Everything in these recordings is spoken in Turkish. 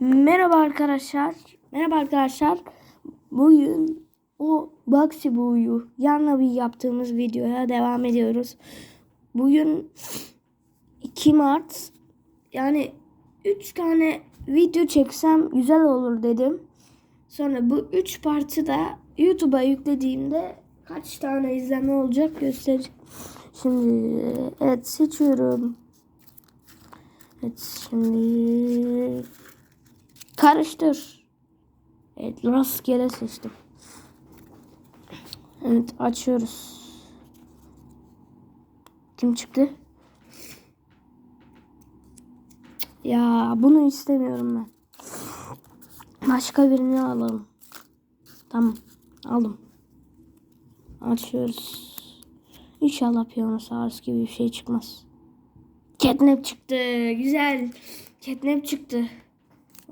Merhaba arkadaşlar. Merhaba arkadaşlar. Bugün o Baxi Bu'yu yanla bir yaptığımız videoya devam ediyoruz. Bugün 2 Mart yani 3 tane video çeksem güzel olur dedim. Sonra bu 3 parçı da YouTube'a yüklediğimde kaç tane izleme olacak göstereceğim. Şimdi evet seçiyorum. Evet şimdi karıştır. Evet rastgele seçtim. Evet açıyoruz. Kim çıktı? Ya bunu istemiyorum ben. Başka birini alalım. Tamam aldım. Açıyoruz. İnşallah piyano sağırız gibi bir şey çıkmaz. Catnap çıktı. Güzel. Catnap çıktı.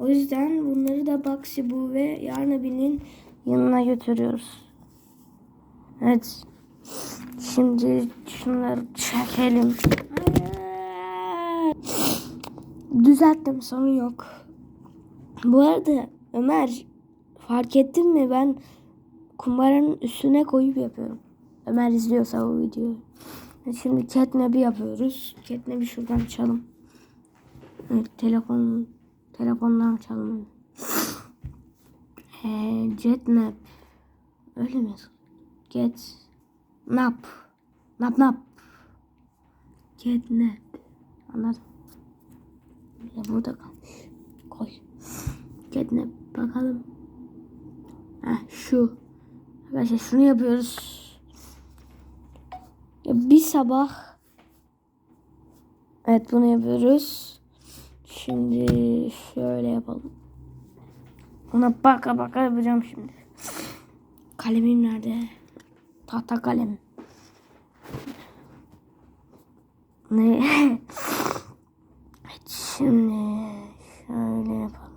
O yüzden bunları da Baxi bu ve Yarnabi'nin yanına götürüyoruz. Evet. Şimdi şunları çekelim. Düzelttim sorun yok. Bu arada Ömer fark ettin mi ben kumbaranın üstüne koyup yapıyorum. Ömer izliyorsa bu videoyu. Şimdi catnap'i yapıyoruz. Catnap'i şuradan açalım. Evet, telefon telefondan açalım. Ee, catnap. Öyle mi? Get nap. Nap nap. Catnap. Anladım. Ya burada kalmış. Koy. Catnap. Bakalım. Heh, şu. Arkadaşlar şunu yapıyoruz. Ya bir sabah Evet bunu yapıyoruz. Şimdi şöyle yapalım. Ona baka baka yapacağım şimdi. Kalemim nerede? Tahta kalem. Ne? evet şimdi şöyle yapalım.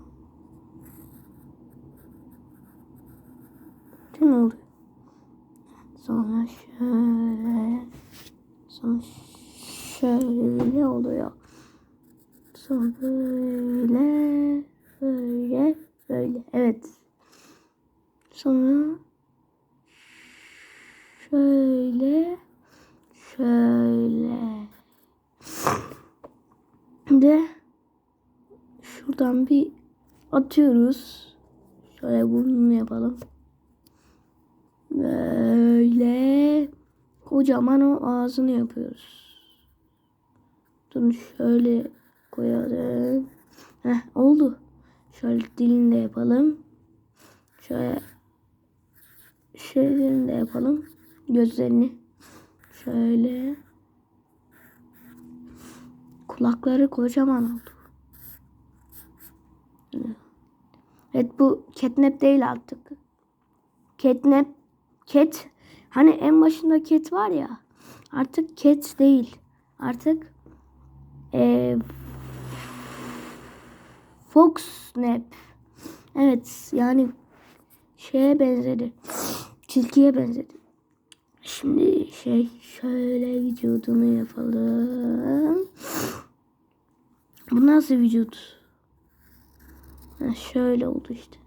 Mi oluyor? Sonra şöyle. Sonra şöyle oluyor. Sonra böyle. Böyle. Böyle. Evet. Sonra şöyle. Şöyle. De şuradan bir atıyoruz. Şöyle burnunu yapalım böyle kocaman o ağzını yapıyoruz. Dur şöyle koyalım. Heh oldu. Şöyle dilini de yapalım. Şöyle şeylerini de yapalım. Gözlerini. Şöyle. Kulakları kocaman oldu. Evet bu catnap değil artık. Catnap Cat hani en başında cat var ya artık cat değil. Artık e, Foxnap. Evet yani şeye benzedi. Tilkiye benzedi. Şimdi şey şöyle vücudunu yapalım. Bu nasıl vücut? Ha, şöyle oldu işte.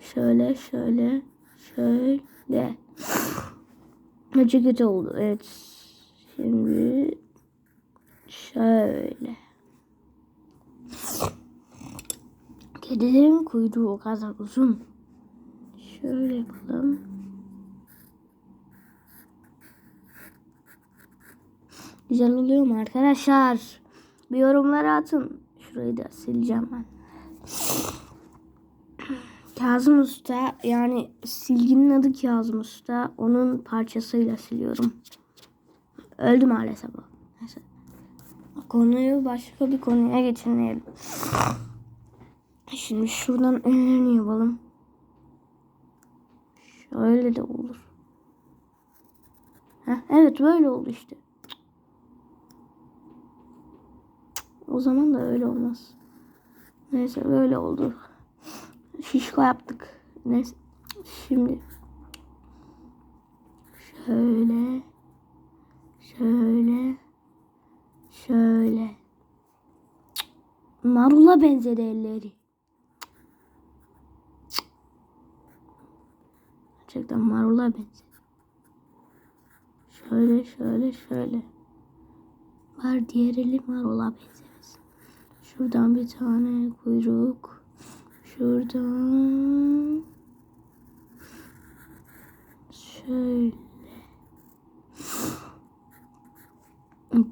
Şöyle şöyle. Şöyle. Acı kötü oldu. Evet. Şimdi şöyle. Kedilerin kuyruğu o kadar uzun. Şöyle yapalım. Güzel oluyor mu arkadaşlar? Bir yorumlara atın. Şurayı da sileceğim ben. Kazım Usta yani silginin adı Kazım Usta. Onun parçasıyla siliyorum. Öldü maalesef o. Neyse. Konuyu başka bir konuya geçirmeyelim. Şimdi şuradan ellerini yapalım. Şöyle de olur. Heh, evet böyle oldu işte. O zaman da öyle olmaz. Neyse böyle oldu şişko yaptık. Neyse. Şimdi şöyle şöyle şöyle Marula benzedi elleri. Gerçekten marula benzedi. Şöyle şöyle şöyle. Var diğer eli marula benzemesin. Şuradan bir tane kuyruk. Şuradan. Şöyle.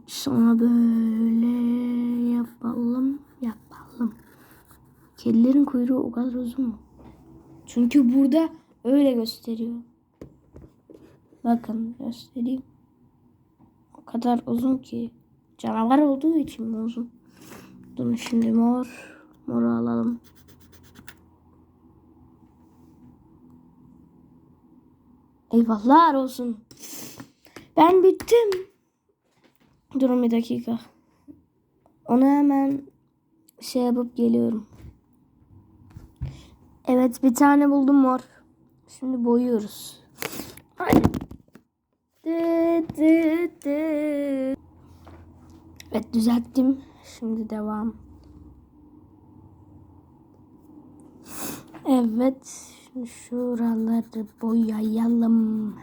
Sonra böyle yapalım. Yapalım. Kedilerin kuyruğu o kadar uzun mu? Çünkü burada öyle gösteriyor. Bakın göstereyim. O kadar uzun ki. Canavar olduğu için mi uzun? Durun şimdi mor. Moru alalım. Eyvahlar olsun. Ben bittim. Durun bir dakika. Onu hemen şey yapıp geliyorum. Evet bir tane buldum mor. Şimdi boyuyoruz. Hadi. Dı, dı, dı. Evet düzelttim. Şimdi devam. Evet. Şimdi şuraları boyayalım.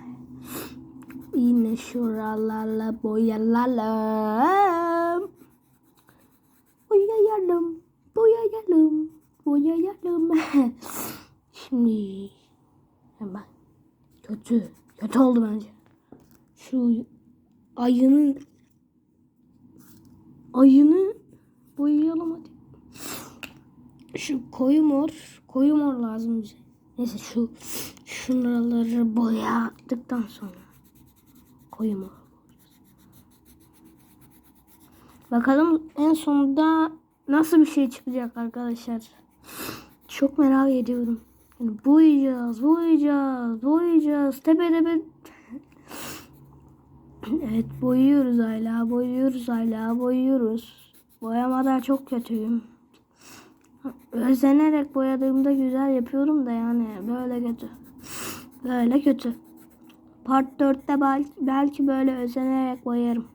Yine şuralarla boyayalım. Boyayalım. Boyayalım. Boyayalım. Şimdi hemen kötü. Kötü oldu bence. Şu ayının ayını boyayalım hadi. Şu koyu mor, koyu mor lazım bize. Neyse şu şunları boyadıktan sonra koyu mor. Bakalım en sonunda nasıl bir şey çıkacak arkadaşlar. Çok merak ediyorum. Yani boyayacağız, boyayacağız, boyayacağız. Tepe tepe. evet boyuyoruz hala, boyuyoruz hala, boyuyoruz. Boyamada çok kötüyüm. Özenerek boyadığımda güzel yapıyorum da yani böyle kötü. Böyle kötü. Part 4'te belki, belki böyle özenerek boyarım.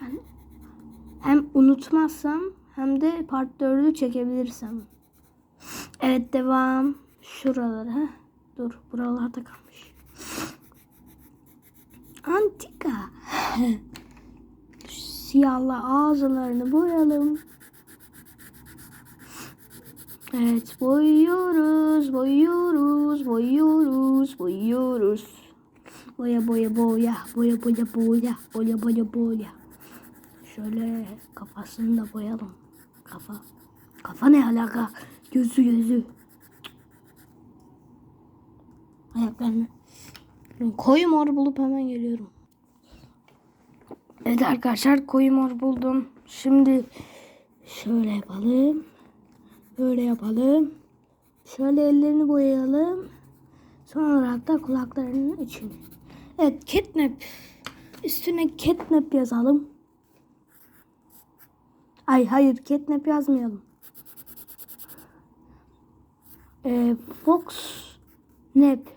Yani hem unutmazsam hem de part 4'ü çekebilirsem. Evet devam. Şuraları. Heh. Dur buralarda kalmış. Antika. Siyahla ağızlarını boyayalım. Evet boyuyoruz, boyuyoruz, boyuyoruz, boyuyoruz. Boya boya boya, boya boya boya, boya boya boya. Şöyle kafasını da boyalım. Kafa. Kafa ne alaka? Gözü gözü. Ayaklarını. Koyu mor bulup hemen geliyorum. Evet arkadaşlar koyu mor buldum. Şimdi şöyle yapalım. Böyle yapalım. Şöyle ellerini boyayalım. Son olarak da kulaklarının içini. Evet catnap. Üstüne catnap yazalım. Ay hayır catnap yazmayalım. Ee, Fox Nap.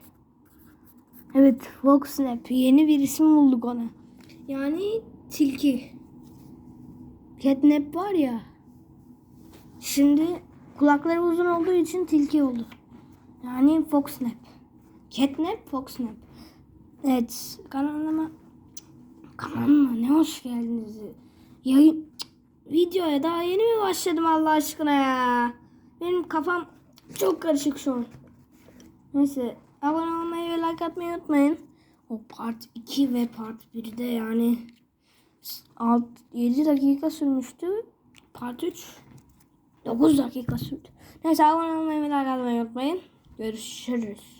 Evet Fox Nap. Yeni bir isim bulduk ona. Yani tilki. Catnap var ya. Şimdi kulakları uzun olduğu için tilki oldu. Yani Foxnap. Catnap, Foxnap. Evet, kanalıma kanalıma ne hoş geldiniz. Yayın videoya daha yeni mi başladım Allah aşkına ya? Benim kafam çok karışık şu an. Neyse, abone olmayı ve like atmayı unutmayın. O part 2 ve part 1'de yani 6 7 dakika sürmüştü. Part 3 9 dakika sürdü. Neyse abone olmayı ve like atmayı unutmayın. Görüşürüz.